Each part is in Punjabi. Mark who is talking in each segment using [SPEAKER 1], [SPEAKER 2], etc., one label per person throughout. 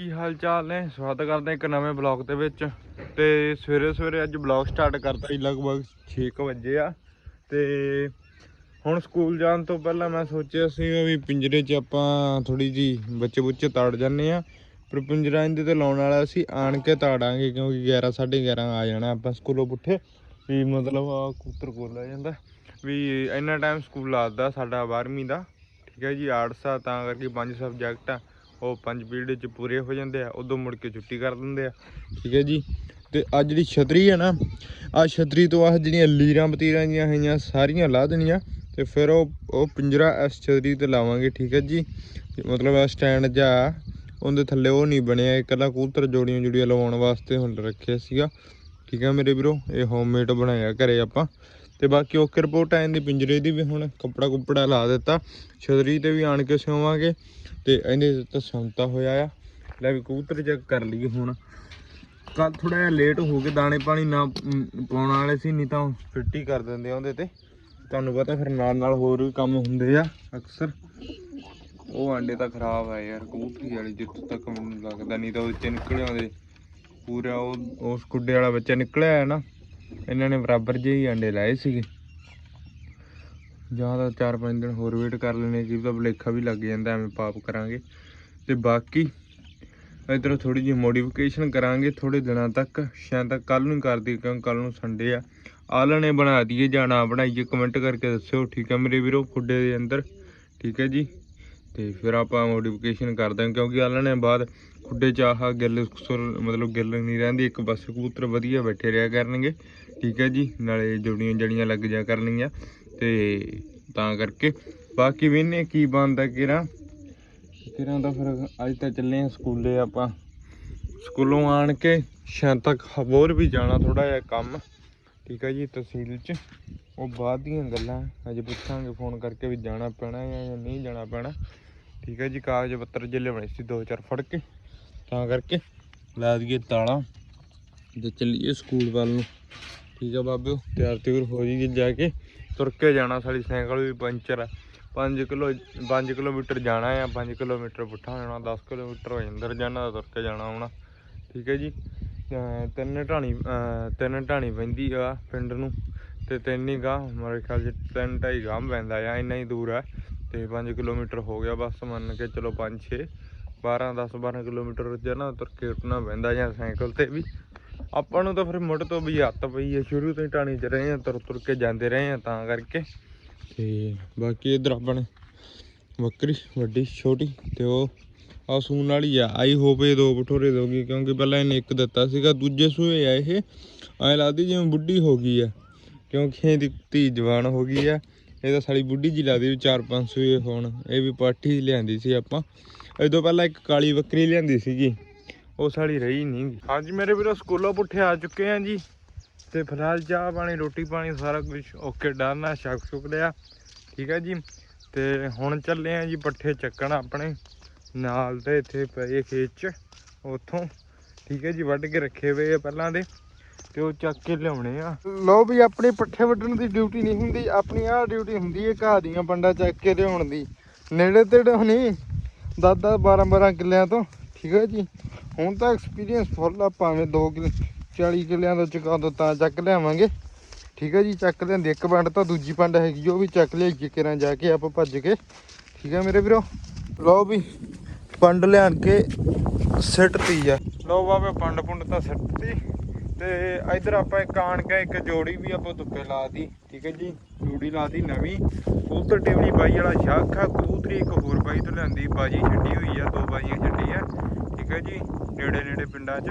[SPEAKER 1] ਕੀ ਹਾਲ ਚਾਲ ਨੇ? ਸਵਾਗਤ ਕਰਦੇ ਇੱਕ ਨਵੇਂ ਬਲੌਗ ਦੇ ਵਿੱਚ। ਤੇ ਸਵੇਰੇ ਸਵੇਰੇ ਅੱਜ ਬਲੌਗ ਸਟਾਰਟ ਕਰਤਾ ਜੀ, ਲਗਭਗ 6 ਵਜੇ ਆ। ਤੇ ਹੁਣ ਸਕੂਲ ਜਾਣ ਤੋਂ ਪਹਿਲਾਂ ਮੈਂ ਸੋਚਿਆ ਸੀ ਵੀ ਪਿੰਜਰੇ 'ਚ ਆਪਾਂ ਥੋੜੀ ਜੀ ਬੱਚੇ ਬੁੱਚੇ ਤਾੜ ਜਾਂਦੇ ਆ ਪਰ ਪਿੰਜਰਾ ਇਹਦੇ ਤੇ ਲਾਉਣ ਵਾਲਾ ਸੀ, ਆਣ ਕੇ ਤਾੜਾਂਗੇ ਕਿਉਂਕਿ 11 11:30 ਆ ਜਾਣਾ ਆਪਾਂ ਸਕੂਲੋਂ ਪੁੱਠੇ। ਵੀ ਮਤਲਬ ਆ ਕੂਤਰ ਕੋਲ ਆ ਜਾਂਦਾ। ਵੀ ਇੰਨਾ ਟਾਈਮ ਸਕੂਲ ਲੱਗਦਾ ਸਾਡਾ 12ਵੀਂ ਦਾ। ਠੀਕ ਹੈ ਜੀ ਆਰਟਸ ਆ ਤਾਂ ਕਰਕੇ ਪੰਜ ਸਬਜੈਕਟ ਆ। ਉਹ ਪੰਜ ਪੀਰੀਅਡ ਚ ਪੂਰੇ ਹੋ ਜਾਂਦੇ ਆ, ਉਦੋਂ ਮੁੜ ਕੇ ਛੁੱਟੀ ਕਰ ਦਿੰਦੇ ਆ। ਠੀਕ ਹੈ ਜੀ? ਤੇ ਅੱਜ ਜਿਹੜੀ ਛਤਰੀ ਹੈ ਨਾ ਆ ਛਤਰੀ ਤੋਂ ਆਹ ਜਿਹੜੀਆਂ ਲੀਰਾਂ ਬਤੀਰਾਂ ਜੀਆਂ ਹੈਗੀਆਂ, ਸਾਰੀਆਂ ਲਾ ਦੇਣੀਆਂ, ਤੇ ਫਿਰ ਉਹ ਉਹ ਪਿੰਜਰਾ ਇਸ ਛਤਰੀ ਤੇ ਲਾਵਾਂਗੇ, ਠੀਕ ਹੈ ਜੀ? ਮਤਲਬ ਆ ਸਟੈਂਡ ਜਾਂ ਉਹਦੇ ਥੱਲੇ ਉਹ ਨਹੀਂ ਬਣਿਆ ਇਕੱਲਾ ਕੂਤਰ ਜੋੜੀਆਂ ਜੁੜੀਆਂ ਲਵਾਉਣ ਵਾਸਤੇ ਹੁਣ ਰੱਖਿਆ ਸੀਗਾ। ਠੀਕ ਹੈ ਮੇਰੇ ਵੀਰੋ, ਇਹ ਹੋਮਮੇਡ ਬਣਾਇਆ ਘਰੇ ਆਪਾਂ। ਤੇ ਬਾਕੀ ਓਕੇ ਰਿਪੋਰਟ ਆ ਜਾਂਦੀ ਪਿੰਜਰੇ ਦੀ ਵੀ ਹੁਣ, ਕੱਪੜਾ ਕੁੱਪੜਾ ਲਾ ਦਿੱਤਾ। ਛਤਰੀ ਤੇ ਵੀ ਆਣ ਕੇ ਸਿਉਵਾਂਗੇ। ਤੇ ਇਹਦੇ ਤਾਂ ਸੰਤਾ ਹੋਇਆ ਆ। ਲੈ ਵੀ ਕਬੂਤਰ ਚੈੱਕ ਕਰ ਲਈਏ ਹੁਣ। ਕੱਲ ਥੋੜਾ ਜਿਹਾ ਲੇਟ ਹੋ ਕੇ ਦਾਣੇ ਪਾਣੀ ਨਾ ਪਾਉਣ ਵਾਲੇ ਸੀ, ਨਹੀਂ ਤਾਂ ਫਿੱਟੀ ਕਰ ਦਿੰਦੇ ਆ ਉਹਦੇ ਤੇ। ਤੁਹਾਨੂੰ ਪਤਾ ਫਿਰ ਨਾਲ ਨਾਲ ਹੋਰ ਵੀ ਕੰਮ ਹੁੰਦੇ ਆ, ਅਕਸਰ। ਉਹ ਆਂਡੇ ਤਾਂ ਖਰਾਬ ਆ ਯਾਰ, ਕਬੂਤਰੀ ਵਾਲੀ ਜਿੱਥੋਂ ਤੱਕ ਮੈਨੂੰ ਲੱਗਦਾ, ਨਹੀਂ ਤਾਂ ਉਹ ਚ ਨਿਕਲੇ ਆਉਂਦੇ। ਪੂਰਾ ਉਹ, ਉਸ ਕੁੱਡੇ ਵਾਲਾ ਬੱਚਾ ਨਿਕਲਿਆ ਹੈ ਨਾ। ਇਹਨਾਂ ਨੇ ਬਰਾਬਰ ਜਿਹੇ ਹੀ ਅੰਡੇ ਲਾਏ ਸੀਗੇ। ਜਾਂ ਤਾਂ 4-5 ਦਿਨ ਹੋਰ ਵੇਟ ਕਰ ਲੈਣੇ ਕੀ ਤਾਂ ਬਲੇਖਾ ਵੀ ਲੱਗ ਜਾਂਦਾ, ਐਵੇਂ ਪਾਪ ਕਰਾਂਗੇ। ਤੇ ਬਾਕੀ ਇਧਰ ਥੋੜੀ ਜਿਹੀ ਮੋਡੀਫਿਕੇਸ਼ਨ ਕਰਾਂਗੇ ਥੋੜੇ ਦਿਨਾਂ ਤੱਕ, ਸ਼ਾਇਦ ਤੱਕ ਕੱਲ ਨੂੰ ਕਰ ਦਈਏ, ਕਿਉਂਕਿ ਕੱਲ ਨੂੰ ਸੰਡੇ ਆ। ਆਲਣੇ ਬਣਾ ਦਈਏ ਜਾਂ ਨਾ ਬਣਾਈਏ ਕਮੈਂਟ ਕਰਕੇ ਦੱਸਿਓ, ਠੀਕ ਹੈ ਮੇਰੇ ਵੀਰੋ, ਖੁੱਡੇ ਦੇ ਅੰਦਰ, ਠੀਕ ਹੈ ਜੀ। ਤੇ ਫਿਰ ਆਪਾਂ ਮੋਡੀਫਿਕੇਸ਼ਨ ਕਰਦੇ ਦਾਂਗੇ ਕਿਉਂਕਿ ਨੇ ਬਾਅਦ ਖੁੱਡੇ ਚ ਆਹ ਗਿੱਲ ਸੁਰ- ਮਤਲਬ ਗਿੱਲ ਨਹੀਂ ਰਹਿੰਦੀ, ਇੱਕ ਪਾਸੇ ਕਬੂਤਰ ਵਧੀਆ ਬੈਠੇ ਰਿਹਾ ਕਰਨਗੇ। ਠੀਕ ਹੈ ਜੀ, ਨਾਲੇ ਜੁੜੀਆਂ ਜੜੀਆਂ ਲੱਗ ਜਾ ਕਰਨਗੀਆਂ, ਤੇ ਤਾਂ ਕਰਕੇ। ਬਾਕੀ ਵੀ ਨੇ ਕੀ ਬਣਦਾ ਕਿਰਾ ਕਿਰਾ ਤਾਂ ਫਿਰ ਅੱਜ ਤਾਂ ਚੱਲੇ ਆ ਸਕੂਲੇ ਆਪਾਂ। ਸਕੂਲੋਂ ਆਣ ਕੇ ਸ਼ਾਮ ਤੱਕ ਹੋਰ ਵੀ ਜਾਣਾ ਥੋੜਾ ਜਿਹਾ ਕੰਮ। ਠੀਕ ਹੈ ਜੀ, ਤਹਿਸੀਲ 'ਚ। ਉਹ ਬਾਅਦ ਦੀਆਂ ਗੱਲਾਂ, ਅਜੇ ਪੁੱਛਾਂਗੇ, ਫੋਨ ਕਰਕੇ ਵੀ ਜਾਣਾ ਪੈਣਾ ਜਾਂ ਜਾਂ ਨਹੀਂ ਜਾਣਾ ਪੈਣਾ। ਠੀਕ ਹੈ ਜੀ, ਕਾਗਜ਼ ਪੱਤਰ ਜਿਲੇ ਬਣੇ ਸੀ, ਦੋ ਚਾਰ ਫੜ ਕੇ, ਤਾਂ ਕਰਕੇ ਲਾ ਦਈਏ ਤਾਲਾ ਤੇ ਚੱਲੀਏ ਸਕੂਲ ਵੱਲ ਨੂੰ। ਠੀਕ ਆ ਬਾਬਿਓ, ਤਿਆਰ ਤਿਉਰ ਹੋ ਜਾਈਏ ਜਾ ਕੇ। ਤੁਰ ਕੇ ਜਾਣਾ ਸਾਡੀ ਸਾਈਕਲ ਵੀ, ਪੰਚਰ ਆ 5 ਕਿਲੋ 5 ਕਿਲੋਮੀਟਰ ਜਾਣਾ ਆ 5 ਕਿਲੋਮੀਟਰ ਪੁੱਠਾ ਹੋਣਾ ਜਾਣਾ 10 ਕਿਲੋਮੀਟਰ ਹੋ ਜਾਂਦਾ ਜਾਣਾ ਤੁਰ ਕੇ ਜਾਣਾ ਆਉਣਾ ਠੀਕ ਹੈ ਜੀ ਤਿੰਨ ਢਾਣੀ ਤਿੰਨ ਢਾਣੀ ਪੈਂਦੀ ਆ ਪਿੰਡ ਨੂੰ ਤੇ ਤਿੰਨ ਹੀ ਗਾਂ ਮੇਰੇ ਖਿਆਲ 'ਚ ਤਿੰਨ ਢਾਈ ਗਾਂ ਪੈਂਦਾ ਆ, ਇੰਨਾ ਹੀ ਦੂਰ ਆ। ਤੇ 5 ਕਿਲੋਮੀਟਰ ਹੋ ਗਿਆ ਬਸ ਮੰਨ ਕੇ ਚਲੋ 5 6 12 10 12 ਕਿਲੋਮੀਟਰ ਰੋਜ਼ਾਨਾ ਤੁਰ ਕੇ ਉੱਠਣਾ ਪੈਂਦਾ ਜਾਂ ਸਾਈਕਲ ਤੇ ਵੀ। ਆਪਾਂ ਨੂੰ ਤਾਂ ਫਿਰ ਮੁੱਢ ਤੋਂ ਵੀ ਹੱਤ ਪਈ ਹੈ ਸ਼ੁਰੂ ਤੋਂ ਹੀ ਟਾਣੀ 'ਚ ਰਹੇ ਆ, ਤੁਰ ਤੁਰ ਕੇ ਜਾਂਦੇ ਰਹੇ ਆ ਤਾਂ ਕਰਕੇ। ਤੇ ਬਾਕੀ ਇਧਰ ਆਪਣੇ ਬੱਕਰੀ, ਵੱਡੀ, ਛੋਟੀ ਤੇ ਉਹ ਆ ਸੂਣ ਵਾਲੀ ਆ। ਆਈ ਹੋਪ ਇਹ ਦੋ ਬਠੋਰੇ ਦੋਗੀ ਕਿਉਂਕਿ ਪਹਿਲਾਂ ਇਹਨੇ ਇੱਕ ਦਿੱਤਾ ਸੀਗਾ, ਦੂਜੇ ਸੂਏ ਆ ਇਹ। ਐ ਲੱਗਦੀ ਜਿਵੇਂ ਬੁੱਢੀ ਹੋ ਗਈ ਆ, ਕਿਉਂਕਿ ਇਹਦੀ ਧੀ ਜਵਾਨ ਹੋ ਗਈ ਆ। ਇਹ ਤਾਂ ਸਾਲੀ ਬੁੱਢੀ ਜੀ ਲੱਗਦੀ ਵੀ 4-5 ਸੂਏ ਹੋਣ, ਇਹ ਵੀ ਪਾਠੀ ਲਿਆਂਦੀ ਸੀ ਆਪਾਂ। ਇਹ ਤੋਂ ਪਹਿਲਾਂ ਇੱਕ ਕਾਲੀ ਬੱਕਰੀ ਲਿਆਂਦੀ ਸੀਗੀ। ਉਹ ਸਾਲੀ ਰਹੀ ਨਹੀਂ ਹਾਂਜੀ ਮੇਰੇ ਵੀਰੋ, ਸਕੂਲੋਂ ਪੁੱਠੇ ਆ ਚੁੱਕੇ ਆ ਜੀ। ਤੇ ਫਿਲਹਾਲ ਚਾਹ ਪਾਣੀ, ਰੋਟੀ ਪਾਣੀ, ਸਾਰਾ ਕੁਝ ਓਕੇ, ਡਨ ਆ, ਛਕ ਲਿਆ। ਠੀਕ ਹੈ ਜੀ। ਤੇ ਹੁਣ ਚੱਲੇ ਆ ਜੀ ਪੱਠੇ ਚੱਕਣ ਆਪਣੇ। ਨਾਲ ਤੇ ਇੱਥੇ ਪਏ ਖੇਤ ਚ, ਉੱਥੋਂ। ਠੀਕ ਹੈ ਜੀ, ਵੱਢ ਕੇ ਰੱਖੇ ਹੋਏ ਆ ਪਹਿਲਾਂ ਦੇ। ਤੇ ਉਹ ਚੱਕ ਕੇ ਲਿਆਉਣੇ ਆ। ਲਓ ਵੀ ਆਪਣੀ ਪੱਠੇ ਵੱਢਣ ਦੀ ਡਿਊਟੀ ਨਹੀਂ ਹੁੰਦੀ, ਆਪਣੀ ਆਹ ਡਿਊਟੀ ਹੁੰਦੀ ਹੈ ਘਾਹ ਦੀਆਂ ਪੰਡਾ ਚੱਕ ਕੇ ਲਿਆਉਣ ਦੀ। ਨੇੜੇ ਤੇੜੇ ਨਹੀਂ 10 10 12 12 ਕਿੱਲਿਆਂ ਤੋਂ, ਠੀਕ ਹੈ ਜੀ। ਹੁਣ ਤਾਂ ਐਕਸਪੀਰੀਅੰਸ ਫੁੱਲ ਆ, ਭਾਵੇਂ 2 ਕਿੱਲੇ 40 ਕਿੱਲਿਆਂ ਤੋਂ ਚੁਕਾ ਦੋ ਤਾਂ ਚੱਕ ਲਿਆਵਾਂਗੇ। ਠੀਕ ਹੈ ਜੀ, ਚੱਕ ਲੈਂਦੇ ਇੱਕ ਪੰਡ ਤਾਂ ਦੂਜੀ ਪੰਡ ਹੈਗੀ ਉਹ ਵੀ ਚੱਕ ਲਿਆਈਏ ਕਿਰਾਂ ਜਾ ਕੇ ਆਪਾਂ ਭੱਜ ਕੇ। ਠੀਕ ਹੈ ਮੇਰੇ ਵੀਰੋ। ਲਓ ਵੀ ਪੰਡ ਲਿਆਣ ਕੇ ਸਿੱਟਤੀ ਆ। ਲਓ ਬਾਬੇ ਪੰਡ ਪੁੰਡ ਤਾਂ ਸਿੱਟਤੀ। ਤੇ ਇਧਰ ਆਪਾਂ ਇੱਕ ਆਣ ਕੇ ਇੱਕ ਜੋੜੀ ਵੀ ਆਪਾਂ ਧੁੱਪੇ ਲਾਤੀ ਠੀਕ ਹੈ ਜੀ? ਜੋੜੀ ਲਾਤੀ ਨਵੀਂ। ਕਬੂਤਰ ਟੇਵਣੀ ਬਾਈ ਵਾਲਾ ਸ਼ਾਖ ਆ ਕਬੂਤਰੀ ਇੱਕ ਹੋਰ ਬਾਈ ਤੋਂ ਲਿਆਂਦੀ, ਬਾਜੀ ਛੱਡੀ ਹੋਈ ਆ, ਦੋ ਬਾਜੀਆਂ ਛੱਡੀ ਆ, ਠੀਕ ਹੈ ਜੀ? ਨੇੜੇ ਨੇੜੇ ਪਿੰਡਾਂ 'ਚ।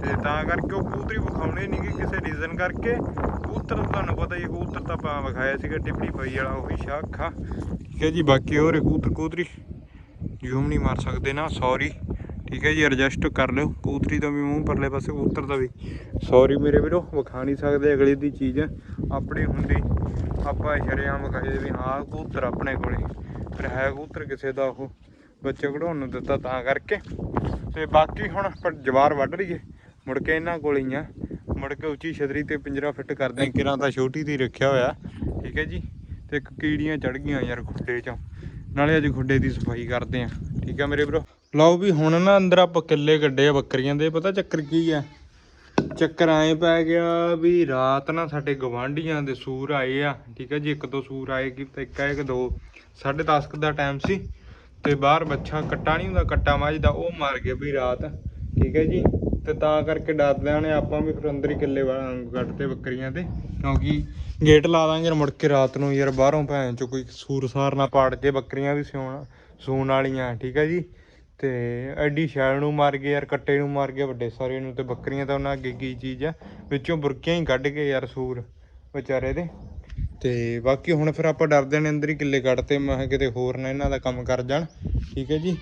[SPEAKER 1] ਤੇ ਤਾਂ ਕਰਕੇ ਉਹ ਕਬੂਤਰੀ ਵਿਖਾਉਣੇ ਨਹੀਂ ਕਿ ਕਿਸੇ ਰੀਜ਼ਨ ਕਰਕੇ। ਕਬੂਤਰ ਤੁਹਾਨੂੰ ਪਤਾ ਹੀ ਕਬੂਤਰ ਤਾਂ ਆਪਾਂ ਵਿਖਾਇਆ ਸੀਗਾ ਟਿੱਪਣੀ ਬਾਈ ਵਾਲਾ, ਉਹੀ ਸ਼ਾਖ। ਆ ਠੀਕ ਹੈ ਜੀ, ਬਾਕੀ ਹੋਰ ਕਬੂਤਰ ਕਬੂਤਰੀ ਜ਼ੂਮ ਨਹੀਂ ਮਾਰ ਸਕਦੇ ਨਾ ਸੌਰੀ ਠੀਕ ਹੈ ਜੀ ਐਡਜਸਟ ਕਰ ਲਿਓ। ਕਬੂਤਰੀ ਦਾ ਵੀ ਮੂੰਹ, ਪਰਲੇ ਪਾਸੇ ਕਬੂਤਰ ਦਾ ਵੀ। ਸੌਰੀ ਮੇਰੇ ਵੀਰੋ, ਵਿਖਾ ਨਹੀਂ ਸਕਦੇ ਅਗਲੇ ਦੀ ਚੀਜ਼। ਆਪਣੀ ਹੁੰਦੀ, ਆਪਾਂ ਸ਼ਰਿਆਮ ਵਿਖਾਏ ਵੀ ਹਾਂ, ਕਬੂਤਰ ਆਪਣੇ ਕੋਲੇ। ਫਿਰ ਹੈ ਕਬੂਤਰ ਕਿਸੇ ਦਾ ਉਹ, ਬੱਚੇ ਕਢਾਉਣ ਨੂੰ ਦਿੱਤਾ ਤਾਂ ਕਰਕੇ। ਤੇ ਬਾਕੀ ਹੁਣ ਆਪਾਂ ਜਵਾਰ ਵੱਢ ਲਈਏ। ਮੁੜ ਕੇ ਇਹਨਾਂ ਕੋਲ ਹੀ ਆ। ਮੁੜ ਕੇ ਉੱਚੀ ਛਤਰੀ ਤੇ ਪਿੰਜਰਾ ਫਿੱਟ ਕਰਦੇ ਆ ਕਿਰਾਂ ਤਾਂ ਛੋਟੀ ਦੀ ਰੱਖਿਆ ਹੋਇਆ। ਠੀਕ ਹੈ ਜੀ। ਤੇ ਇੱਕ ਕੀੜੀਆਂ ਚੜ ਗਈਆਂ ਯਾਰ ਖੁੱਡੇ 'ਚੋਂ। ਨਾਲੇ ਅੱਜ ਖੁੱਡੇ ਦੀ ਸਫ਼ਾਈ ਕਰਦੇ ਆ ਠੀਕ ਆ ਮੇਰੇ ਵੀਰੋ। ਲਓ ਵੀ ਹੁਣ ਨਾ ਅੰਦਰ ਆਪਾਂ ਕਿੱਲੇ ਕੱਢੇ ਆ ਬੱਕਰੀਆਂ ਦੇ, ਪਤਾ ਚੱਕਰ ਕੀ ਆ? ਚੱਕਰ ਆਏ ਪੈ ਗਿਆ ਵੀ ਰਾਤ ਨਾ ਸਾਡੇ ਗਵਾਂਢੀਆਂ ਦੇ ਸੂਰ ਆਏ ਆ, ਠੀਕ ਹੈ ਜੀ, ਇੱਕ ਦੋ ਸੂਰ ਆਏ ਕਿ ਇੱਕ ਆ, ਇੱਕ ਦੋ 10:30 ਦਾ ਟਾਈਮ ਸੀ ਤੇ ਬਾਹਰ ਬੱਚਾ ਕੱਟਾ ਨਹੀਂ ਹੁੰਦਾ, ਕੱਟਾ ਮੱਝ ਉਹ ਮਰ ਗਿਆ ਵੀ ਰਾਤ, ਠੀਕ ਹੈ ਜੀ। ਤੇ ਤਾਂ ਕਰਕੇ ਡਰਦਿਆਂ ਨੇ ਆਪਾਂ ਵੀ ਫਿਰ ਅੰਦਰ ਹੀ ਕਿੱਲੇ ਵਾ- ਕੱਢਤੇ ਬੱਕਰੀਆਂ ਦੇ, ਕਿਉਂਕਿ ਗੇਟ ਲਾ ਦਾਂਗੇ ਮੁੜ ਕੇ ਰਾਤ ਨੂੰ ਯਾਰ ਬਾਹਰੋਂ ਭੈਣ ਚ ਕੋਈ ਸੂਰ ਸਾਰ ਨਾ ਪਾੜ ਜੇ ਬੱਕਰੀਆਂ ਵੀ ਸਿਉਣਾ, ਸੂਣ ਵਾਲੀਆਂ, ਠੀਕ ਹੈ ਜੀ। ਤੇ ਐਡੀ ਸ਼ੈਲ ਨੂੰ ਮਾਰ ਗਏ ਯਾਰ, ਕੱਟੇ ਨੂੰ ਮਾਰ ਗਏ ਵੱਡੇ ਸਾਰੇ ਨੂੰ ਤੇ ਬੱਕਰੀਆਂ ਤਾਂ ਉਹਨਾਂ ਅੱਗੇ ਕੀ ਚੀਜ਼ ਆ? ਵਿੱਚੋਂ ਬੁਰਕੀਆਂ ਹੀ ਕੱਢ ਗਏ ਯਾਰ ਸੂਰ ਵਿਚਾਰੇ ਦੇ। ਤੇ ਬਾਕੀ ਹੁਣ ਫਿਰ ਆਪਾਂ ਡਰਦੇ ਨੇ ਅੰਦਰ ਹੀ ਕਿੱਲੇ ਕੱਢਤੇ, ਮੈਂ ਕਿਹਾ ਕਿਤੇ ਹੋਰ ਨਾ ਇਹਨਾਂ ਦਾ ਕੰਮ ਕਰ ਜਾਣ। ਠੀਕ ਹੈ ਜੀ?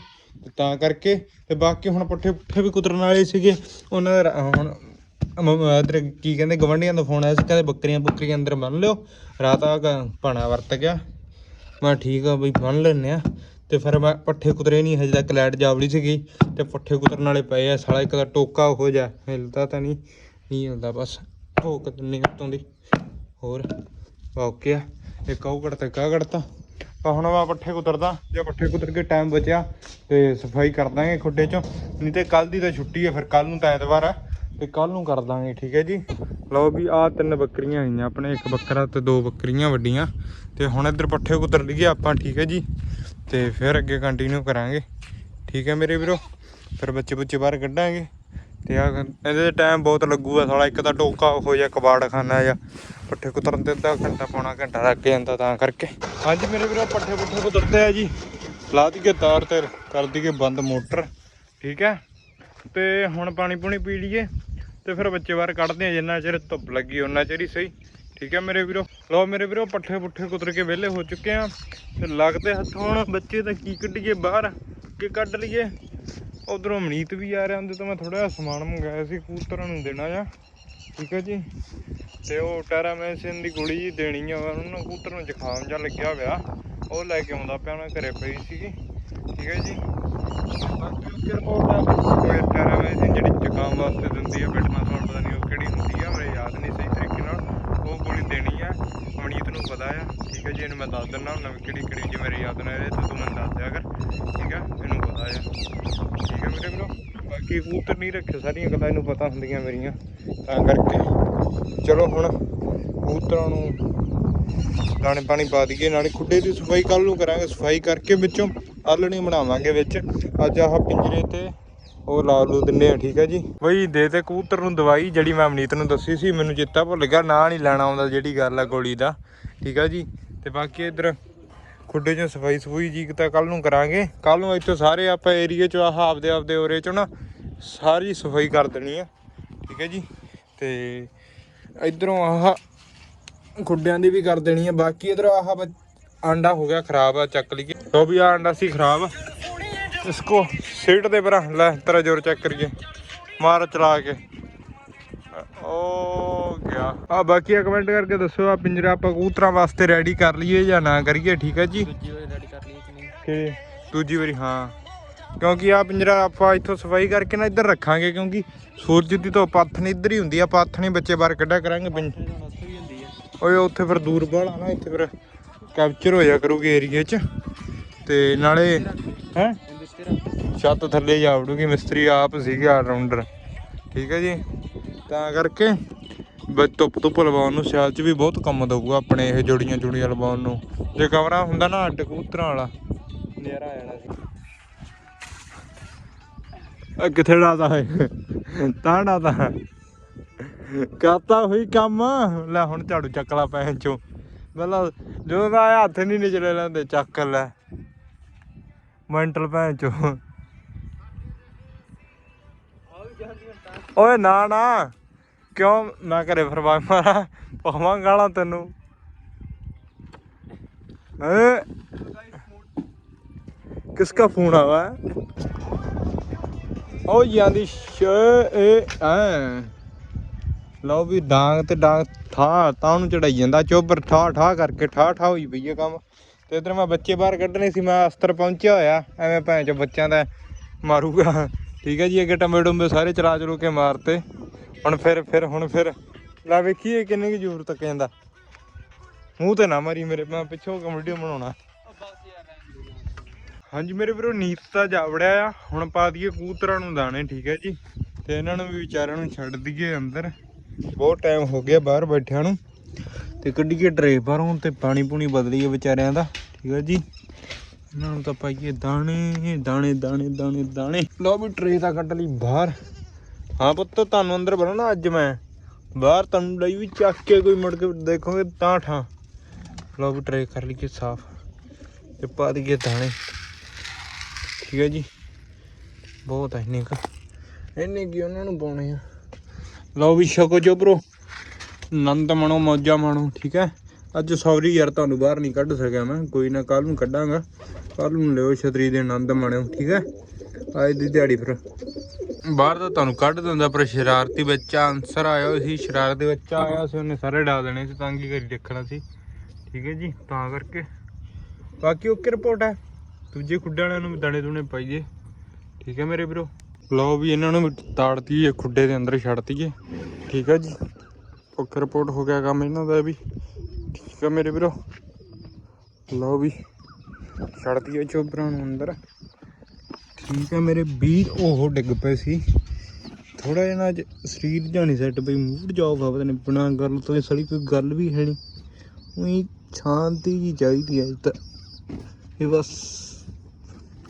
[SPEAKER 1] ਤਾਂ ਕਰਕੇ ਤੇ ਬਾਕੀ ਹੁਣ ਪੱਠੇ ਪੁੱਠੇ ਵੀ ਕੁਤਰਨ ਵਾਲੇ ਸੀਗੇ, ਉਹਨਾਂ ਦਾ ਹੁਣ ਅਦਰ ਕੀ ਕਹਿੰਦੇ, ਗਵੰਡੀਆਂ ਦਾ ਫੋਨ ਆਇਆ ਸੀ, ਕਹਿੰਦੇ ਬੱਕਰੀਆਂ ਬੁੱਕਰੀਆਂ ਅੰਦਰ ਬੰਨ ਲਿਓ। ਰਾਤ ਆ ਭਾਣਾ ਵਰਤ ਗਿਆ। ਮੈਂ ਠੀਕ ਆ ਬਈ, ਬੰਨ ਲੈਨੇ ਆ ਤੇ ਫਿਰ ਮੈਂ ਪੱਠੇ ਕੁਤਰੇ ਨਹੀਂ ਹਜੇ ਤੱਕ ਲਾਈਟ ਜਾਵਲੀ ਸੀਗੀ ਤੇ ਪੱਠੇ ਕੁਤਰਨ ਵਾਲੇ ਪਏ ਆ, ਸਾਲਾ ਇੱਕ ਦਾ ਟੋਕਾ ਹੋ ਜਾ, ਹਿਲਦਾ ਤਾਂ ਨਹੀਂ ਨਹੀਂ ਹਿਲਦਾ ਬਸ ਠੋਕ ਦਿੰਨੀ ਉੱਤੋਂ ਦੀ, ਹੋਰ ਓਕੇ ਆ, ਇੱਕ ਉਹ ਕੜਤਾ ਕਾ ਕੜਤਾ ਤਾਂ ਹੁਣ ਮੈਂ ਪੱਠੇ ਕੁਤਰਦਾ, ਜੇ ਪੱਠੇ ਕੁਤਰ ਕੇ ਟਾਈਮ ਬਚਿਆ ਤੇ ਸਫ਼ਾਈ ਕਰ ਦਾਂਗੇ ਖੁੱਡੇ ਚੋਂ, ਨਹੀਂ ਤੇ ਕੱਲ ਦੀ ਤਾਂ ਛੁੱਟੀ ਹੈ ਫਿਰ ਕੱਲ ਨੂੰ ਤਾਂ ਐਤਵਾਰ ਆ, ਤੇ ਕੱਲ ਨੂੰ ਕਰ ਦਾਂਗੇ, ਠੀਕ ਹੈ ਜੀ? ਲਓ ਵੀ ਆ ਤਿੰਨ ਬੱਕਰੀਆਂ ਆਈਆਂ ਆਪਣੇ, ਇੱਕ ਬੱਕਰਾ ਤੇ ਦੋ ਬੱਕਰੀਆਂ ਵੱਡੀਆਂ, ਤੇ ਹੁਣ ਇੱਧਰ ਪੱਠੇ ਕੁਤਰ ਲਈਏ ਆਪਾਂ, ਠੀਕ ਹੈ ਜੀ? ਤੇ ਫਿਰ ਅੱਗੇ ਕੰਟੀਨਿਊ ਕਰਾਂਗੇ। ਠੀਕ ਹੈ ਮੇਰੇ ਵੀਰੋ? ਫਿਰ ਬੱਚੇ ਬੁੱਚੇ ਬਾਹਰ ਕੱਢਾਂਗੇ। ਤੇ ਆ ਇਹਦੇ ਟਾਈਮ ਬਹੁਤ ਲੱਗੂਗਾ ਸਾਲਾ। ਇੱਕ ਤਾਂ ਟੋਕਾ ਹੋ ਜਾ ਕਬਾੜ ਖਾਨਾ ਜਾਂ ਪੱਠੇ ਕੁਤਰਨ ਤੇ ਅੱਧਾ ਘੰਟਾ ਪੌਣਾ ਘੰਟਾ ਲੱਗ ਜਾਂਦਾ ਤਾਂ ਕਰਕੇ। ਹਾਂਜੀ ਮੇਰੇ ਵੀਰੋ, ਪੱਠੇ ਪੁੱਠੇ ਕੁਤਰਦੇ ਆ ਜੀ। ਲਾ ਦਈਏ ਤਾਰ ਤੇ, ਕਰ ਦਈਏ ਬੰਦ ਮੋਟਰ। ਠੀਕ ਹੈ? ਤੇ ਹੁਣ ਪਾਣੀ ਪੂਣੀ ਪੀ ਲਈਏ। ਤੇ ਫਿਰ ਬੱਚੇ ਬਾਹਰ ਕੱਢਦੇ ਆ, ਜਿੰਨਾ ਚਿਰ ਧੁੱਪ ਲੱਗੀ ਉਹਨਾਂ ਚਿਰ ਹੀ ਸਹੀ। ਠੀਕ ਹੈ ਮੇਰੇ ਵੀਰੋ। ਲਓ ਮੇਰੇ ਵੀਰੋ, ਪੱਠੇ ਪੁੱਠੇ ਕੁਤਰ ਕੇ ਵਿਹਲੇ ਹੋ ਚੁੱਕੇ ਆ ਤੇ ਲੱਗਦੇ ਹੱਥ ਹੁਣ ਬੱਚੇ ਤਾਂ ਕੀ ਕੱਢੀਏ ਬਾਹਰ, ਕਿ ਕੱਢ ਲਈਏ। ਉਧਰੋਂ ਮਨੀਤ ਵੀ ਆ ਰਿਹਾ ਹੁੰਦੇ ਤੋਂ ਮੈਂ ਥੋੜਾ ਜਿਹਾ ਸਮਾਨ ਮੰਗਾਇਆ ਸੀ ਕੂਤਰਾਂ ਨੂੰ ਦੇਣਾ ਆ। ਠੀਕ ਹੈ ਜੀ। ਤੇ ਉਹ ਟੈਰਾਮੈਸਿਨ ਦੀ ਗੋਲੀ ਜੀ ਦੇਣੀ ਆ, ਉਹਨੂੰ ਨਾ ਕਬੂਤਰ ਨੂੰ ਜ਼ੁਕਾਮ ਜਿਹਾ ਲੱਗਿਆ ਹੋਇਆ। ਉਹ ਲੈ ਕੇ ਆਉਂਦਾ ਪਿਆ ਉਹਨਾਂ ਘਰੇ ਪਈ ਸੀਗੀ। ਠੀਕ ਹੈ ਜੀ। ਬਾਕੀ ਉਸ ਰਿਪੋਰਟ ਕੋਈ ਟੈਰਾਮੈਸਿਨ ਜਿਹੜੀ ਜ਼ੁਕਾਮ ਵਾਸਤੇ ਦਿੰਦੀ ਆ ਬੈਠਣਾ ਤੁਹਾਨੂੰ ਪਤਾ ਨਹੀਂ ਉਹ ਕਿਹੜੀ ਹੁੰਦੀ ਆ ਮੈਨੂੰ ਯਾਦ ਨਹੀਂ ਸਹੀ ਤਰੀਕੇ ਨਾਲ ਉਹ ਗੋਲੀ ਦੇਣੀ ਆ। ਮਨੀਤ ਨੂੰ ਪਤਾ ਆ। ਠੀਕ ਹੈ ਜੀ, ਇਹਨੂੰ ਮੈਂ ਦੱਸ ਦਿੰਦਾ ਹੁੰਦਾ ਕਿਹੜੀ ਕਿਹੜੀ ਜੇ ਮੇਰੀ ਯਾਦ ਨਾ ਰਹੇ ਤਾਂ ਤੂੰ ਮੈਨੂੰ ਦੱਸ ਦਿਆ ਕਰ। ਠੀਕ ਹੈ ਇਹਨੂੰ ਪਤਾ ਆ। ਠੀਕ ਹੈ ਮੇਰੇ ਵੀਰੋ ਬਾਕੀ ਕਬੂਤਰ ਨਹੀਂ ਰੱਖੇ ਸਾਰੀਆਂ ਗੱਲਾਂ ਇਹਨੂੰ ਪਤਾ ਹੁੰਦੀਆਂ ਮੇਰੀਆਂ, ਤਾਂ ਕਰਕੇ। ਚਲੋ ਹੁਣ ਕਬੂਤਰਾਂ ਨੂੰ ਦਾਣੇ ਪਾਣੀ ਪਾ ਦਈਏ, ਨਾਲੇ ਖੁੱਡੇ ਦੀ ਸਫ਼ਾਈ ਕੱਲ ਨੂੰ ਕਰਾਂਗੇ। ਸਫ਼ਾਈ ਕਰਕੇ ਵਿੱਚੋਂ ਆਲਣੀ ਬਣਾਵਾਂਗੇ ਵਿੱਚ। ਅੱਜ ਆਹ ਪਿੰਜਰੇ ਤੇ ਉਹ ਲਾ ਲੂ ਦਿੰਨੇ ਆ, ਠੀਕ ਹੈ ਜੀ। ਬਈ ਦੇ ਤੇ ਕਬੂਤਰ ਨੂੰ ਦਵਾਈ, ਜਿਹੜੀ ਮੈਂ ਅਮਨੀਤ ਨੂੰ ਦੱਸੀ ਸੀ, ਮੈਨੂੰ ਚੇਤਾ ਭੁੱਲ ਗਿਆ, ਨਾ ਨਹੀਂ ਲੈਣਾ ਆਉਂਦਾ ਜਿਹੜੀ ਗੱਲ ਆ ਗੋਲੀ ਦਾ, ਠੀਕ ਹੈ ਜੀ। ਤੇ ਬਾਕੀ ਇਧਰ ਖੁੱਡੇ 'ਚੋਂ ਸਫ਼ਾਈ ਸਫੂਈ ਜੀ ਤਾਂ ਕੱਲ ਨੂੰ ਕਰਾਂਗੇ। ਕੱਲ ਨੂੰ ਇੱਥੋਂ ਸਾਰੇ ਆਪਾਂ ਏਰੀਏ 'ਚੋਂ ਆਹ ਆਪਦੇ ਆਪਦੇ ਓਰੇ 'ਚੋਂ ਨਾ ਸਾਰੀ ਸਫ਼ਾਈ ਕਰ ਦੇਣੀ ਆ, ਠੀਕ ਹੈ ਜੀ। ਤੇ ਇਧਰੋਂ ਆਹ ਖੁੱਡਿਆਂ ਦੀ ਵੀ ਕਰ ਦੇਣੀ ਆ, ਬਾਕੀ ਇਧਰ ਆਹ ਆਂਡਾ ਹੋ ਗਿਆ ਖਰਾਬ ਆ, ਚੱਕ ਲਈਏ। ਉਹ ਵੀ ਆ ਆਂਡਾ ਸੀ ਖਰਾਬ ਇਸਕੋ ਸੀਟ ਦੇ ਪਰ ਲੈ ਤੇਰਾ ਜ਼ੋਰ ਚੈੱਕ ਕਰੀਏ ਮਾਰ ਚਲਾ ਕੇ ਓ ਗਿਆ ਆ ਬਾਕੀ ਆ ਕਮੈਂਟ ਕਰਕੇ ਦੱਸੋ ਆ ਪਿੰਜਰਾ ਆਪਾਂ ਕਬੂਤਰਾਂ ਵਾਸਤੇ ਰੈਡੀ ਕਰ ਲਈਏ ਜਾਂ ਨਾ ਕਰੀਏ ਠੀਕ ਹੈ ਜੀ
[SPEAKER 2] ਦੂਜੀ ਵਾਰ ਰੈਡੀ ਕਰ ਲਈ ਕਿ ਨਹੀਂ
[SPEAKER 1] ਕਿ ਦੂਜੀ ਵਾਰੀ ਹਾਂ ਕਿਉਂਕਿ ਆ ਪਿੰਜਰਾ ਆਪਾਂ ਇੱਥੋਂ ਸਫ਼ਾਈ ਕਰਕੇ ਨਾ ਇੱਧਰ ਰੱਖਾਂਗੇ ਕਿਉਂਕਿ ਸੂਰਜ ਦੀ ਧੁੱਪ ਆਥਣੀ ਇੱਧਰ ਹੀ ਹੁੰਦੀ ਆ ਆਪਾਂ ਆਥਣੀ ਬੱਚੇ ਬਾਹਰ ਕੱਢਿਆ ਕਰਾਂਗੇ
[SPEAKER 2] ਤਾਂ
[SPEAKER 1] ਓਏ ਉੱਥੇ ਫਿਰ ਦੂਰ ਬਾਹਲਾ ਨਾ ਇੱਥੇ ਫਿਰ ਕੈਪਚਰ ਹੋ ਜਾ ਕਰੂਗੀ ਏਰੀਏ 'ਚ ਤੇ ਨਾਲੇ ਹੈ
[SPEAKER 2] ਤੇ
[SPEAKER 1] ਛੱਤ ਥੱਲੇ ਜਾ ਵੜੂਗੀ ਮਿਸਤਰੀ ਆਪ ਸੀਗੇ ਆਲ ਰਾਉਂਡਰ ਠੀਕ ਹੈ ਜੀ? ਤਾਂ ਕਰਕੇ ਧੁੱਪ ਧੁੱਪ ਲਵਾਉਣ ਨੂੰ ਸਿਆਲ 'ਚ ਵੀ ਬਹੁਤ ਕੰਮ ਦਊਗਾ ਆਪਣੇ ਇਹ ਜੋੜੀਆਂ ਜੁੜੀਆਂ ਲਵਾਉਣ ਨੂੰ। ਜੇ ਕਮਰਾ ਹੁੰਦਾ ਨਾ ਅੱਡ ਕਬੂਤਰਾਂ ਵਾਲਾ। ਨਜ਼ਾਰਾ ਆ ਜਾਣਾ ਸੀ। ਕਿੱਥੇ ਡਾਦਾ ਹੈ ਤਾਂ ਡਾਦਾ ਕਰਤਾ ਹੋਈ ਕੰਮ। ਲੈ ਹੁਣ ਝਾੜੂ ਚੱਕ ਲਾ ਪੈਣ ਚੋਂ। ਪਹਿਲਾਂ ਜਦੋਂ ਦਾ ਹੱਥ ਨਹੀਂ ਨਿਚਲੇ ਲੈਂਦੇ ਚੱਕ ਲੈ। ਮੈਂਟਲ ਭੈਣ ਚੋ। ਓਏ ਨਾ ਨਾ। ਕਿਉਂ ਮੈਂ ਘਰੇ ਫਰਵਾ ਮਾਰਾ? ਪਾਵਾਂ ਗਾਲਾਂ ਤੈਨੂੰ। ਏ ਕਿਸਕਾ ਫੋਨ ਆਵਾ? ਓ ਜਾਂਦੀ ਸ਼, ਏ, ਐ। ਲਓ ਵੀ ਡਾਂਗ ਤੇ ਡਾਂਗ ਠਾ ਤਾਂ ਨੂੰ ਚੜਾਈ ਜਾਂਦਾ। ਚੋਬਰ ਠਾ ਠਾ ਕਰਕੇ ਠਾ ਠਾ ਹੋਈ ਪਈ ਹੈ ਕੰਮ। ਤੇ ਇਧਰ ਮੈਂ ਬੱਚੇ ਬਾਹਰ ਕੱਢਣੇ ਸੀ, ਮੈਂ ਅਸਤਰ ਪਹੁੰਚਿਆ ਹੋਇਆ, ਐਵੇਂ ਭੈਣ ਚੋ ਬੱਚਿਆਂ ਦਾ ਮਾਰੂਗਾ। ਠੀਕ ਹੈ ਜੀ, ਅੱਗੇ ਟੰਬੇ ਟੰਬੇ ਸਾਰੇ ਚਲਾ ਚਲੂ ਕੇ ਮਾਰਤੇ। ਹੁਣ ਫਿਰ ਫਿਰ, ਹੁਣ ਫਿਰ, ਲਾ ਵੇਖੀਏ ਕਿੰਨੇ ਕੀ ਜ਼ੋਰ ਤੱਕ ਜਾਂਦਾ ਮੂੰਹ ਤੇ ਨਾ ਮਾਰੀ ਮੇਰੇ, ਮੈਂ ਪਿੱਛੋਂ ਵੀਡੀਓ ਬਣਾਉਣਾ। ਹਾਂਜੀ, ਮੇਰੇ ਵੀਰੋ, ਨੀਤ ਤਾਂ ਜਾ ਵੜਿਆ ਆ। ਹੁਣ ਪਾ ਦਈਏ ਕੂਤਰਾਂ ਨੂੰ ਦਾਣੇ, ਠੀਕ ਹੈ ਜੀ। ਤੇ ਇਹਨਾਂ ਨੂੰ ਵੀ ਵਿਚਾਰਿਆਂ ਨੂੰ ਛੱਡ ਦਈਏ ਅੰਦਰ। ਬਹੁਤ ਟਾਈਮ ਹੋ ਗਿਆ ਬਾਹਰ ਬੈਠਿਆਂ ਨੂੰ। ਤੇ ਕੱਢੀਏ ਟਰੇ ਬਾਹਰੋਂ ਤੇ ਪਾਣੀ ਪੂਣੀ ਬਦਲੀਏ ਵਿਚਾਰਿਆਂ ਦਾ। ਠੀਕ ਹੈ ਜੀ। ਇਹਨਾਂ ਨੂੰ ਤਾਂ ਪਾਈਏ ਦਾਣੇ ਦਾਣੇ ਦਾਣੇ ਦਾਣੇ ਦਾਣੇ। ਲਓ ਵੀ ਟਰੇ ਤਾਂ ਕੱਢ ਲਈ ਬਾਹਰ। ਹਾਂ ਪੁੱਤ, ਤੁਹਾਨੂੰ ਅੰਦਰ ਬਣਾਉਣਾ ਅੱਜ ਮੈਂ। ਬਾਹਰ ਤੁਹਾਨੂੰ ਲਈ ਵੀ ਚੱਕ ਕੇ ਕੋਈ ਮੁੜ ਕੇ ਦੇਖੋਗੇ ਤਾਂ ਠਾਂ। ਲਓ ਵੀ ਟਰੇ ਕਰ ਲਈਏ ਸਾਫ਼ ਤੇ ਪਾ ਦਈਏ ਦਾਣੇ। ਠੀਕ ਹੈ ਜੀ। ਬਹੁਤ ਹੈ ਇੰਨੇ ਕੁ। ਇੰਨੇ ਕੀ ਉਹਨਾਂ ਨੂੰ ਪਾਉਣੇ ਆ। ਲਓ ਵੀ ਛਕੋ ਚੋ ਬਰੋ ਆਨੰਦ ਮਾਣੋ, ਮੌਜਾ ਮਾਣੋ, ਠੀਕ ਹੈ ਅੱਜ ਸੌਰੀ ਯਾਰ, ਤੁਹਾਨੂੰ ਬਾਹਰ ਨਹੀਂ ਕੱਢ ਸਕਿਆ ਮੈਂ। ਕੋਈ ਨਾ ਕੱਲ ਨੂੰ ਕੱਢਾਂਗਾ। ਕੱਲ ਨੂੰ ਲਿਓ ਛਤਰੀ ਦੇ ਆਨੰਦ ਮਾਣਿਓ, ਠੀਕ ਹੈ? ਅੱਜ ਦੀ ਦਿਹਾੜੀ ਫਿਰ। ਬਾਹਰ ਤਾਂ ਤੁਹਾਨੂੰ ਕੱਢ ਦਿੰਦਾ, ਪਰ ਸ਼ਰਾਰਤੀ ਬੱਚਾ ਆਨਸਰ ਆਇਆ ਹੋਇਆ ਸੀ। ਸ਼ਰਾਰਤੀ ਬੱਚਾ ਆਇਆ ਸੀ, ਉਹਨੇ ਸਾਰੇ ਡਾ ਦੇਣੇ ਸੀ, ਤਾਂ ਕੀ ਕਰੀ ਦੇਖਣਾ ਸੀ। ਠੀਕ ਹੈ ਜੀ, ਤਾਂ ਕਰਕੇ। ਬਾਕੀ ਓਕੇ ਰਿਪੋਰਟ ਹੈ। ਦੂਜੇ ਖੁੱਡੇ ਵਾਲਿਆਂ ਨੂੰ ਵੀ ਦਾਣੇ ਦੂਣੇ ਪਾਈਏ। ਠੀਕ ਹੈ ਮੇਰੇ ਵੀਰੋ? ਲਓ ਵੀ ਇਹਨਾਂ ਨੂੰ ਤਾੜਤੀ ਇਹ ਖੁੱਡੇ ਦੇ ਅੰਦਰ ਛੱਡਤੀਏ ਠੀਕ ਹੈ ਜੀ। ਓਕੇ ਰਿਪੋਰਟ ਹੋ ਗਿਆ ਕੰਮ ਇਹਨਾਂ ਦਾ ਵੀ। ਠੀਕ ਮੇਰੇ ਵੀਰੋ। ਲਓ ਵੀ ਛੱਡਤੀਏ ਚੋਬਰਾਂ ਨੂੰ ਅੰਦਰ। ਠੀਕ ਹੈ ਮੇਰੇ ਵੀਰ, ਉਹ ਡਿੱਗ ਪਏ ਸੀ। ਥੋੜਾ ਜਿਹਾ ਅੱਜ ਸਰੀਰ ਜਿਹਾ ਨਹੀਂ ਸੈੱਟ ਬਈ, ਮੂਡ ਜਾਊਗਾ ਪਤਾ ਨਹੀਂ ਬਿਨਾਂ ਗੱਲ ਤੋਂ ਸੜੀ ਕੋਈ ਗੱਲ ਵੀ ਹੈ ਨਹੀਂ ਉਹੀ ਸ਼ਾਂਤੀ ਜੀ ਚਾਹੀਦੀ ਹੈ ਅੱਜ ਇਹ ਬਸ,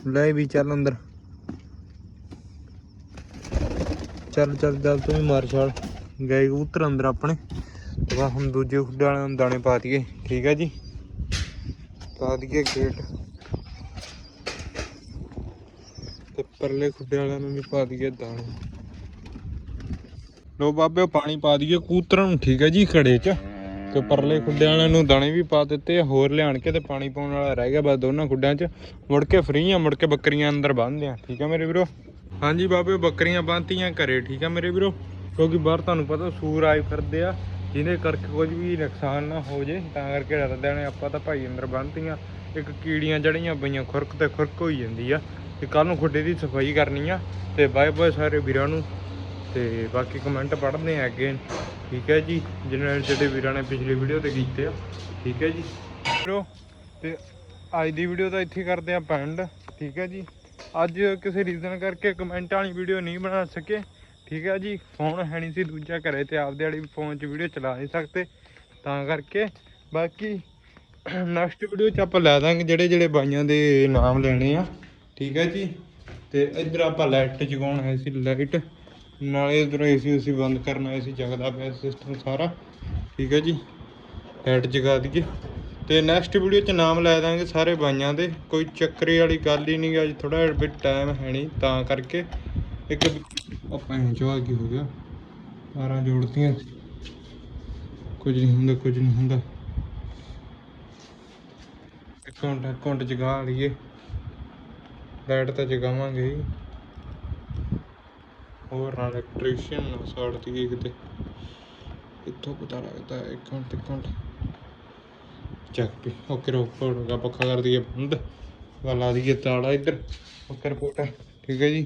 [SPEAKER 1] ਲੈ ਵੀ ਚੱਲ ਅੰਦਰ। ਚੱਲ ਚੱਲ ਚੱਲ, ਤੂੰ ਵੀ ਮਾਰ ਛਾਲ। ਗਏ ਕਬੂਤਰ ਅੰਦਰ ਆਪਣੇ। ਤੇ ਬਸ ਹੁਣ ਦੂਜੇ ਖੁੱਡੇ ਵਾਲਿਆਂ ਨੂੰ ਦਾਣੇ ਪਾ ਦਈਏ। ਠੀਕ ਹੈ ਜੀ? ਪਾ ਦਈਏ ਗੇਟ। ਤੇ ਪਰਲੇ ਖੁੱਡੇ ਵਾਲਿਆਂ ਨੂੰ ਵੀ ਪਾ ਦਈਏ ਦਾਣੇ। ਲੋ ਬਾਬੇ, ਪਾਣੀ ਪਾ ਦਈਏ ਕਬੂਤਰਾਂ ਨੂੰ, ਠੀਕ ਹੈ ਜੀ, ਖੜੇ 'ਚ। ਤੇ ਪਰਲੇ ਖੁੱਡੇ ਵਾਲਿਆਂ ਨੂੰ ਦਾਣੇ ਵੀ ਪਾ ਦਿੱਤੇ, ਹੋਰ ਲਿਆਣ ਕੇ ਤੇ ਪਾਣੀ ਪਾਉਣ ਵਾਲਾ ਰਹਿ ਗਿਆ ਬਸ ਦੋਨਾਂ ਖੁੱਡਿਆਂ 'ਚ। ਮੁੜ ਕੇ ਫ੍ਰੀ ਆ, ਮੁੜ ਕੇ ਬੱਕਰੀਆਂ ਅੰਦਰ ਬੰਨਦੇ ਆ। ਠੀਕ ਆ ਮੇਰੇ ਵੀਰੋ? ਹਾਂਜੀ ਬਾਬੇ, ਬੱਕਰੀਆਂ ਬੰਨਤੀਆਂ ਘਰੇ, ਠੀਕ ਆ ਮੇਰੇ ਵੀਰੋ? ਕਿਉਂਕਿ ਬਾਹਰ ਤੁਹਾਨੂੰ ਪਤਾ ਸੂਰ ਆਏ ਫਿਰਦੇ ਆ। ਜਿਹਦੇ ਕਰਕੇ ਕੁਝ ਵੀ ਨੁਕਸਾਨ ਨਾ ਹੋ ਜੇ, ਤਾਂ ਕਰਕੇ ਡਰਦੇ ਨੇ। ਆਪਾਂ ਤਾਂ ਭਾਈ ਅੰਦਰ ਬੰਨਤੀਆਂ, ਇੱਕ ਕੀੜੀਆਂ ਜੜੀਆਂ ਪਈਆਂ, ਖੁਰਕ ਤੇ ਖੁਰਕ ਹੋਈ ਜਾਂਦੀ ਆ। ਤੇ ਕੱਲ ਨੂੰ ਖੁੱਡੇ ਦੀ ਸਫ਼ਾਈ ਕਰਨੀ ਆ। ਤੇ ਬਾਏ ਬਾਏ ਸਾਰੇ ਵੀਰਾਂ ਨੂੰ। ਤੇ ਬਾਕੀ ਕਮੈਂਟ ਪੜ੍ਹਦੇ ਆ ਅੱਗੇ। ਠੀਕ ਹੈ ਜੀ? ਜਿਹਨਾਂ ਜਿਹੜੇ ਵੀਰਾਂ ਨੇ ਪਿਛਲੀ ਵੀਡੀਓ ਤੇ ਕੀਤੇ ਆ। ਠੀਕ ਹੈ ਜੀ? ਵੀਰੋ, ਤੇ ਅੱਜ ਦੀ ਵੀਡੀਓ ਤਾਂ ਇੱਥੇ ਕਰਦੇ ਆ ਪੈਂਡ ਠੀਕ ਹੈ ਜੀ? ਅੱਜ ਕਿਸੇ ਰੀਜ਼ਨ ਕਰਕੇ ਕਮੈਂਟ ਵਾਲੀ ਵੀਡੀਓ ਨਹੀਂ ਬਣਾ ਸਕੇ। ਠੀਕ ਹੈ ਜੀ ਫੋਨ ਹੈ ਨਹੀਂ ਸੀ ਦੂਜਾ ਘਰੇ ਤੇ ਆਪਦੇ ਵਾਲੀ ਫੋਨ 'ਚ ਵੀਡੀਓ ਚਲਾ ਨਹੀਂ ਸਕਦੇ। ਤਾਂ ਕਰਕੇ ਬਾਕੀ ਨੈਕਸਟ ਵੀਡੀਓ 'ਚ ਆਪਾਂ ਲੈ ਦਾਂਗੇ ਜਿਹੜੇ ਜਿਹੜੇ ਬਾਈਆਂ ਦੇ ਨਾਮ ਲੈਣੇ ਆ। ਠੀਕ ਹੈ ਜੀ, ਤੇ ਇੱਧਰ ਆਪਾਂ ਲਾਈਟ ਜਗਾਉਣ ਆਏ ਸੀ ਲਾਈਟ ਨਾਲੇ ਇਧਰੋਂ ਏਸੀ ਉਸੀ ਬੰਦ ਕਰਨ ਆਏ ਸੀ, ਜਗਦਾ ਪਿਆ ਸਿਸਟਮ ਸਾਰਾ। ਠੀਕ ਹੈ ਜੀ ਲਾਈਟ ਜਗਾ ਦਈਏ। ਤੇ ਨੈਕਸਟ ਵੀਡੀਓ 'ਚ ਨਾਮ ਲੈ ਦਾਂਗੇ ਸਾਰੇ ਬਾਈਆਂ ਦੇ। ਕੋਈ ਚੱਕਰੇ ਵਾਲੀ ਗੱਲ ਹੀ ਨਹੀਂ ਅੱਜ ਥੋੜਾ ਜਿਹਾ ਟਾਈਮ ਹੈ ਨਹੀਂ, ਤਾਂ ਕਰਕੇ ਇੱਕ ਆਪਾਂ ਇੰਜੋਏ ਕੀ ਹੋ ਗਿਆ? ਆਰਾਂ ਜੋੜਤੀਆਂ ਕੁਝ ਨਹੀਂ ਹੁੰਦਾ, ਕੁਝ ਨਹੀਂ ਹੁੰਦਾ। ਅਕਾਊਂਟ ਅਕਾਊਂਟ ਜਗਾ ਲਈਏ। ਲਾਈਟ ਤਾਂ ਜਗਾਵਾਂਗੇ ਹੀ। ਹੋਰ ਨਾਲ ਇਲੈਕਟ੍ਰੀਸ਼ੀਅਨ ਨਾ ਸਾੜਤੀ ਕਿਤੇ। ਇੱਥੋਂ ਪਤਾ ਲੱਗਦਾ ਹੈ? ਇੱਕ ਚੱਕ ਪੀ। ਓਕੇ, ਰੋਕ ਪੱਖਾ ਕਰ ਦਈਏ ਬੰਦ। ਵਾ ਲਾ ਦਈਏ ਤਾਲਾ ਇੱਧਰ। Okay, report. ਠੀਕ ਹੈ ਜੀ।